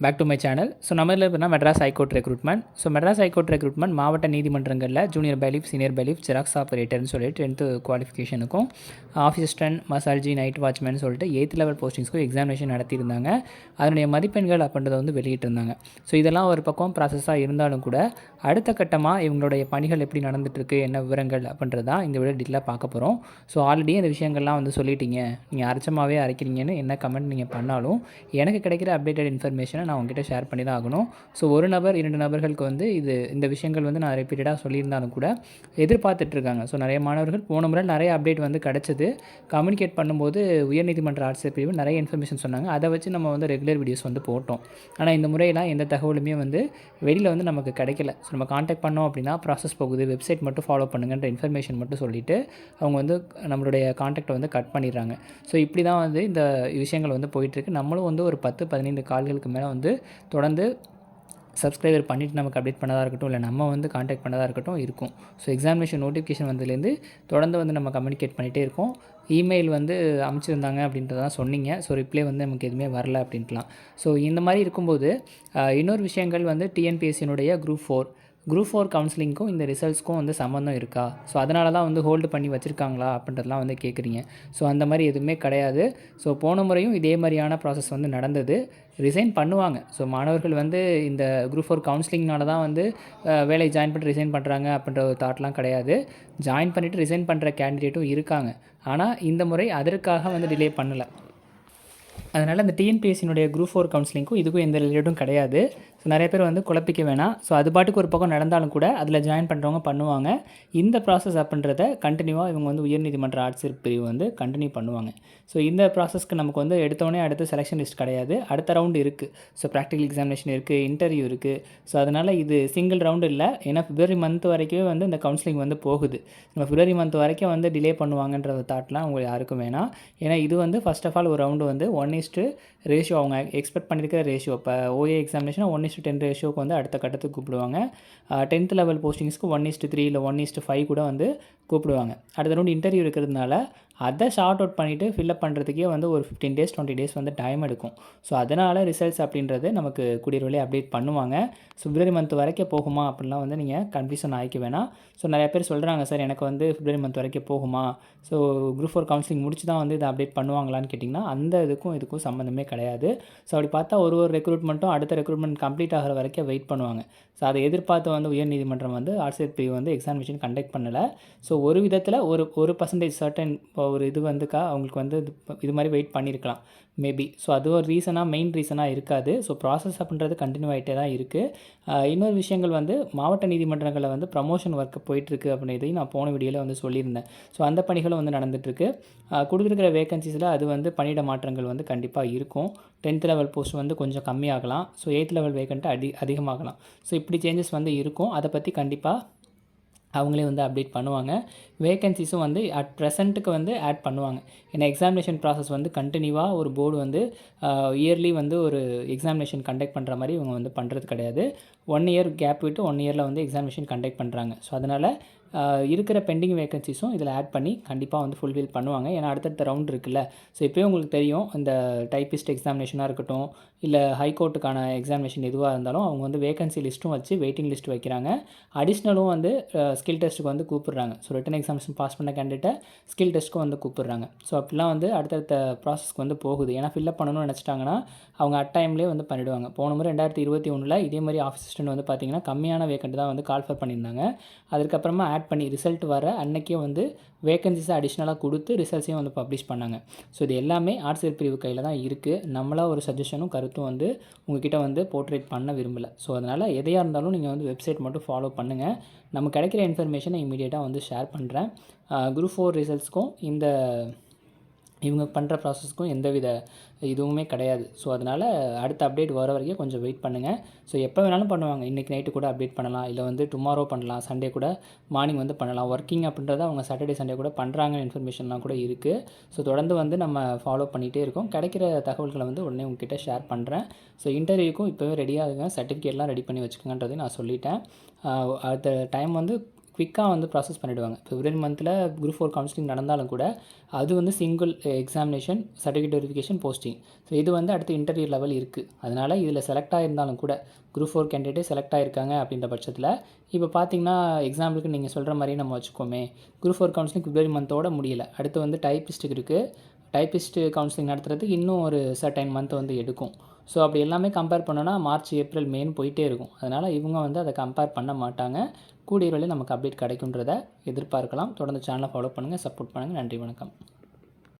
Back to my channel so நம்ம இதில் Madras high court recruitment so Madras high court recruitment மாவட்ட நீதிமன்றங்களில் junior bailiff senior bailiff xerox ஆப்ரேட்டர்னு சொல்லிட்டு tenth குவாலிஃபிகேஷனுக்கும் office மசால்ஜி நைட் வாட்ச்மேன் சொல்லிட்டு எயித் லெவல் போஸ்டிங்ஸ்க்கும் எக்ஸாமினேஷன் நடத்தியிருந்தாங்க. அதனுடைய மதிப்பெண்கள் அப்படின்றத வந்து வெளியிட்டிருந்தாங்க. ஸோ இதெல்லாம் ஒரு பக்கம் ப்ராசஸாக இருந்தாலும் கூட அடுத்த கட்டமாக இவங்களுடைய பணிகள் எப்படி நடந்துட்டுருக்கு என்ன விவரங்கள் அப்படின்றது தான் இந்த வீடியோ டீட்டெயிலாக பார்க்க போகிறோம் ஸோ ஆல்ரெடி இந்த விஷயங்கள்லாம் வந்து சொல்லிட்டீங்க. நீங்கள் அரைச்சமாகவே அரைக்கிறீங்கன்னு என்ன கமெண்ட் நீங்கள் பண்ணாலும் எனக்கு கிடைக்கிற அப்டேட்டட் இன்ஃபர்மேஷன் நான் உங்ககிட்ட ஷேர் பண்ணி தான் ஆகணும். ஸோ ஒரு நபர் இரண்டு நபர்களுக்கு வந்து இது இந்த விஷயங்கள் வந்து நான் ரிப்பீட்டடாக சொல்லியிருந்தாலும் கூட எதிர்பார்த்துட்ருக்காங்க ஸோ நிறைய மாணவர்கள் போன முறை நிறைய அப்டேட் வந்து கிடச்சிது. கம்யூனிகேட் பண்ணும்போது உயர்நீதிமன்ற ஆட்சியர் பிரிவு நிறைய இன்ஃபர்மேஷன் சொன்னாங்க. அதை வச்சு நம்ம வந்து ரெகுலர் வீடியோஸ் வந்து போட்டோம். ஆனால் இந்த முறையெல்லாம் எந்த தகவலுமே வந்து வெளியில் வந்து நமக்கு கிடைக்கல. ஸோ நம்ம காண்டாக்ட் பண்ணோம் அப்படின்னா ப்ராசஸ் போகுது. வெப்சைட் மட்டும் ஃபாலோ பண்ணுங்கன்ற இன்ஃபர்மேஷன் மட்டும் சொல்லிவிட்டு அவங்க வந்து நம்மளுடைய காண்டாக்டை வந்து கட் பண்ணிடுறாங்க. ஸோ இப்படி தான் வந்து இந்த விஷயங்கள் வந்து போயிட்டுருக்கு நம்மளும் வந்து ஒரு பத்து பதினைந்து கால்களுக்கு மேலே வந்து தொடர்ந்து சப்ஸ்கிரைபர் பண்ணிவிட்டு நமக்கு அப்டேட் பண்ணதாக இருக்கட்டும் இல்லை நம்ம வந்து காண்டாக்ட் பண்ணதாக இருக்கட்டும் இருக்கும். ஸோ எக்ஸாமினேஷன் நோட்டிஃபிகேஷன் வந்ததுலேருந்து தொடர்ந்து வந்து நம்ம கம்யூனிகேட் பண்ணிகிட்டே இருக்கோம். இமெயில் வந்து அமைச்சிருந்தாங்க அப்படின்றதான் சொன்னீங்க. ஸோ ரிப்ளை வந்து நமக்கு எதுவுமே வரல அப்படின்ட்டுலாம். ஸோ இந்த மாதிரி இருக்கும்போது இன்னொரு விஷயங்கள் வந்து டிஎன்பிஎஸ்சினுடைய குரூப் ஃபோர் குரூப் ஃபோர் கவுன்சிலிங்க்கும் இந்த ரிசல்ட்ஸ்க்கும் வந்து சம்மந்தம் இருக்கா? ஸோ அதனால தான் வந்து ஹோல்டு பண்ணி வச்சுருக்காங்களா அப்படின்றதுலாம் வந்து கேட்குறீங்க ஸோ அந்த மாதிரி எதுவுமே கிடையாது. ஸோ போன முறையும் இதே மாதிரியான ப்ராசஸ் வந்து நடந்தது. ரிசைன் பண்ணுவாங்க. ஸோ மாணவர்கள் வந்து இந்த குரூப் ஃபோர் கவுன்சிலிங்னால தான் வந்து வேலையை வேலை ஜாயின் பண்ணி ரிசைன் பண்ணுறாங்க அப்படின்ற ஒரு தாட்லாம் கிடையாது. ஜாயின் பண்ணிவிட்டு ரிசைன் பண்ணுற கேண்டிடேட்டும் இருக்காங்க. ஆனால் இந்த முறை அதற்காக வந்து டிலே பண்ணலை. அதனால் அந்த டிஎன்பிஎஸ்சினுடைய குரூப் ஃபோர் கவுன்சிலிங்க்கும் இதுக்கும் எந்த ரிலேட்டும் கிடையாது. ஸோ நிறைய பேர் வந்து குழப்பிக்க வேணாம். ஸோ அது பாட்டுக்கு ஒரு பக்கம் நடந்தாலும் கூட அதில் ஜாயின் பண்ணுறவங்க பண்ணுவாங்க. இந்த ப்ராசஸ் அப்படின்றத கண்டினியூவாக இவங்க வந்து உயர்நீதிமன்ற ஆட்சியர் பிரிவு வந்து கண்டினியூ பண்ணுவாங்க. ஸோ இந்த ப்ராசஸ்க்கு நமக்கு வந்து எடுத்தோடனே அடுத்து செலெக்ஷன் லிஸ்ட் கிடையாது. அடுத்த ரவுண்டு இருக்குது ஸோ ப்ராக்டிகல் எக்ஸாமினேஷன் இருக்குது இன்டர்வியூ இருக்குது ஸோ அதனால் இது சிங்கிள் ரவுண்டு இல்லை. ஏன்னா ஃபிப்ரவரி மந்த் வரைக்குமே வந்து இந்த கவுன்சிலிங் வந்து போகுது. நம்ம ஃபிப்ரவரி மந்த் வரைக்கும் வந்து டிலே பண்ணுவாங்கன்ற தாட்லாம் உங்களுக்கு யாருக்கும் வேணாம். ஏன்னா இது வந்து ஃபர்ஸ்ட் ஆஃப் ஆல் ஒரு ரவுண்டு வந்து ஒன் இஸ்ட்டு ரேஷியோ அவங்க எக்ஸ்பெக்ட் பண்ணியிருக்கிற ரேஷியோ இப்போ OA examination one is to ten ரேஷியோக்கு வந்து அடுத்த கட்டத்துக்கு கூப்பிடுவாங்க. டென்த் லெவல் போஸ்டிங்ஸ்க்கு ஒன் இஸ்ட்டு த்ரீ இல்லை ஒன் இஸ்ட்டு ஃபைவ் கூட வந்து கூப்பிடுவாங்க. அடுத்த ரவுண்ட் இன்டர்வியூ இருக்கிறதுனால அதை ஷார்ட் அவுட் பண்ணிவிட்டு ஃபில்அப் பண்ணுறதுக்கே வந்து ஒரு ஃபிஃப்டீன் டேஸ் டுவெண்ட்டி டேஸ் வந்து டைம் எடுக்கும். ஸோ அதனால் ரிசல்ட்ஸ் அப்படின்றது நமக்கு குடியரவிலே அப்டேட் பண்ணுவாங்க. ஃபிப்ரவரி மந்த் வரைக்கும் போகுமா அப்படின்லாம் வந்து நீங்கள் கன்ஃபியூஷன் ஆகிக்க வேணாம். ஸோ நிறைய பேர் சொல்கிறாங்க சார் எனக்கு வந்து ஃபிப்ரவரி மந்த் வரைக்கும் போகுமா? ஸோ குரூப் ஃபோர் கவுன்சிலிங் முடிச்சு தான் வந்து இதை அப்டேட் பண்ணுவாங்களான்னு கேட்டிங்கன்னா அந்த இதுக்கும் இதுக்கும் சம்மந்தமே கிடையாது. ஸோ அப்படி பார்த்தா ஒரு ஒரு ரெக்ரூட்மெண்ட்டும் அடுத்த ரெக்ரூட்மெண்ட் கம்ப்ளீட் ஆகிற வரைக்கும் வெயிட் பண்ணுவாங்க. ஸோ அதை எதிர்பார்த்து வந்து உயர்நீதிமன்றம் வந்து ஆர்சிஎஃபி வந்து எக்ஸாமினேஷன் கண்டக்ட் பண்ணலை. ஸோ ஒரு விதத்தில் ஒரு ஒரு பர்சன்டேஜ் சர்டன் இப்போ ஒரு இது வந்துக்கா அவங்களுக்கு வந்து இது இது மாதிரி வெயிட் பண்ணியிருக்கலாம் மேபி ஸோ அது ஒரு ரீசனாக மெயின் ரீசனாக இருக்காது. ஸோ ப்ராசஸ் அப்படின்றது கண்டினியூ ஆகிட்டே தான் இருக்குது இன்னொரு விஷயங்கள் வந்து மாவட்ட நீதிமன்றங்களில் வந்து ப்ரமோஷன் ஒர்க்கு போயிட்டுருக்கு அப்படின்றதையும் நான் போன வீடியோவில் வந்து சொல்லியிருந்தேன். ஸோ அந்த பணிகளும் வந்து நடந்துகிட்ருக்கு கொடுத்துருக்கிற வேகன்சிஸில் அது வந்து பணியிட மாற்றங்கள் வந்து கண்டிப்பாக இருக்கும். டென்த் லெவல் போஸ்ட் வந்து கொஞ்சம் கம்மியாகலாம். ஸோ எயித் லெவல் வேகன்ட்டு அடி அதிகமாகலாம். ஸோ இப்படி சேஞ்சஸ் வந்து இருக்கும். அதை பற்றி கண்டிப்பாக அவங்களே வந்து அப்டேட் பண்ணுவாங்க. வேகன்சிஸும் வந்து அட் ப்ரெசண்ட்டுக்கு வந்து ஆட் பண்ணுவாங்க. ஏன்னா எக்ஸாமினேஷன் ப்ராசஸ் வந்து கண்டினியூவாக ஒரு போர்டு வந்து இயர்லி வந்து ஒரு எக்ஸாமினேஷன் கண்டக்ட் பண்ணுற மாதிரி இவங்க வந்து பண்ணுறது கிடையாது. ஒன் இயர் கேப் விட்டு ஒன் இயரில் வந்து எக்ஸாமினேஷன் கண்டக்ட் பண்ணுறாங்க ஸோ அதனால் இருக்கிற பெண்டிங் வேகன்சிஸும் இதில் ஆட் பண்ணி கண்டிப்பாக வந்து ஃபுல்ஃபில் பண்ணுவாங்க. ஏன்னா அடுத்தடுத்த ரவுண்ட் இருக்குல்ல. ஸோ இப்போயே உங்களுக்கு தெரியும் இந்த டைப்பிஸ்ட் எக்ஸாமினேஷனாக இருக்கட்டும் இல்லை ஹைகோர்ட்டுக்கான எக்ஸாமினேஷன் எதுவாக இருந்தாலும் அவங்க வந்து வேகன்சி லிஸ்ட்டும் வச்சு வெயிட்டிங் லிஸ்ட் வைக்கிறாங்க. அடிஷ்னலும் வந்து ஸ்கில் டெஸ்ட்டுக்கு வந்து கூப்பிடுறாங்க. ஸோ ரிட்டன் எக்ஸாமினேஷன் பாஸ் பண்ண கேண்டிடேட்டை ஸ்கில் டெஸ்ட்டுக்கும் வந்து கூப்பிடுறாங்க. ஸோ அப்படிலாம் வந்து அடுத்தடுத்த ப்ராசஸ்க்கு வந்து போகுது. ஏன்னா ஃபில்அப் பண்ணணும்னு நினச்சிட்டாங்கன்னா அவங்க அட் டைம்லேயே வந்து பண்ணிவிடுவாங்க போன முறை ரெண்டாயிரத்தி இருபத்தி ஒன்றில் இதே மாதிரி ஆஃபீஸ் அசிஸ்டன்ட் வந்து பார்த்தீங்கன்னா கம்மியான வேக்கண்ட் தான் வந்து கால்ஃபர் பண்ணியிருந்தாங்க. அதுக்கப்புறமா ஆட் ஆட் பண்ணி ரிசல்ட் வர அன்னைக்கே வந்து வேகன்சிஸை அடிஷ்னலாக கொடுத்து ரிசல்ட்ஸையும் வந்து பப்ளிஷ் பண்ணாங்க. ஸோ இது எல்லாமே ஆர்ட்ஸ் பிரிவு கையில் தான் இருக்குது நம்மளாக ஒரு சஜஷனும் கருத்தும் வந்து உங்ககிட்ட வந்து போர்ட்ரேட் பண்ண விரும்பலை. ஸோ அதனால் எதையாக இருந்தாலும் நீங்கள் வந்து வெப்சைட் மட்டும் ஃபாலோ பண்ணுங்கள் நம்ம கிடைக்கிற இன்ஃபர்மேஷனை இமீடியட்டாக வந்து ஷேர் பண்ணுறேன் குரூப் ஃபோர் ரிசல்ட்ஸ்க்கும் இந்த இவங்க பண்ணுற ப்ராசஸ்க்கும் எந்தவித இதுவுமே கிடையாது. ஸோ அதனால் அடுத்த அப்டேட் வர வரைக்கும் கொஞ்சம் வெயிட் பண்ணுங்கள் ஸோ எப்போ வேணாலும் பண்ணுவாங்க. இன்றைக்கி நைட்டு கூட அப்டேட் பண்ணலாம். இல்லை வந்து டுமாரோ பண்ணலாம். சண்டே கூட மார்னிங் வந்து பண்ணலாம். ஒர்க்கிங் அப்படின்றத அவங்க சாட்டர்டே சண்டே கூட பண்ணுறாங்க இன்ஃபர்மேஷன்லாம் கூட இருக்குது ஸோ தொடர்ந்து வந்து நம்ம ஃபாலோ பண்ணிகிட்டே இருக்கோம். கிடைக்கிற தகவல்களை வந்து உடனே உங்ககிட்ட ஷேர் பண்ணுறேன் ஸோ இன்டர்வியூக்கும் இப்போவே ரெடியாகுங்க சர்டிஃபிகேட்லாம் ரெடி பண்ணி வச்சுக்கோங்கன்றதையும் நான் சொல்லிட்டேன். அடுத்த டைம் வந்து குவிக்காக வந்து ப்ராசஸ் பண்ணிவிடுவாங்க பிப்ரவரி மந்தில் குரூப் ஃபோர் கவுன்சிலிங் நடந்தாலும் கூட அது வந்து single examination certificate verification posting so இது வந்து அடுத்து இன்டர்வியூ லெவல் இருக்குது அதனால் இதில் செலக்ட் ஆகிருந்தாலும் கூட குரூப் ஃபோர் கேண்டிடேட் செலக்ட் ஆகிருக்காங்க அப்படின்ற பட்சத்தில் இப்போ பார்த்தீங்கன்னா எக்ஸாம்பிளுக்கு நீங்கள் சொல்கிற மாதிரி நம்ம வச்சுக்கோமே குரூப் ஃபோர் கவுன்சிலிங் பிப்ரவரி மந்தோட முடியலை. அடுத்து வந்து டைப்பிஸ்ட்டுக்கு இருக்குது டைப்பிஸ்ட்டு கவுன்சிலிங் நடத்துறதுக்கு இன்னும் ஒரு சர்டைன் மந்த் வந்து எடுக்கும். ஸோ அப்படி எல்லாமே கம்பேர் பண்ணோன்னா மார்ச் ஏப்ரல் மேன்னு போயிட்டே இருக்கும். அதனால் இவங்க வந்து அதை கம்பேர் பண்ண மாட்டாங்க. கூடிய நமக்கு அப்டேட் கிடைக்குன்றதை எதிர்பார்க்கலாம். தொடர்ந்து சேனலை ஃபாலோ பண்ணுங்கள் சப்போர்ட் பண்ணுங்கள் நன்றி வணக்கம்.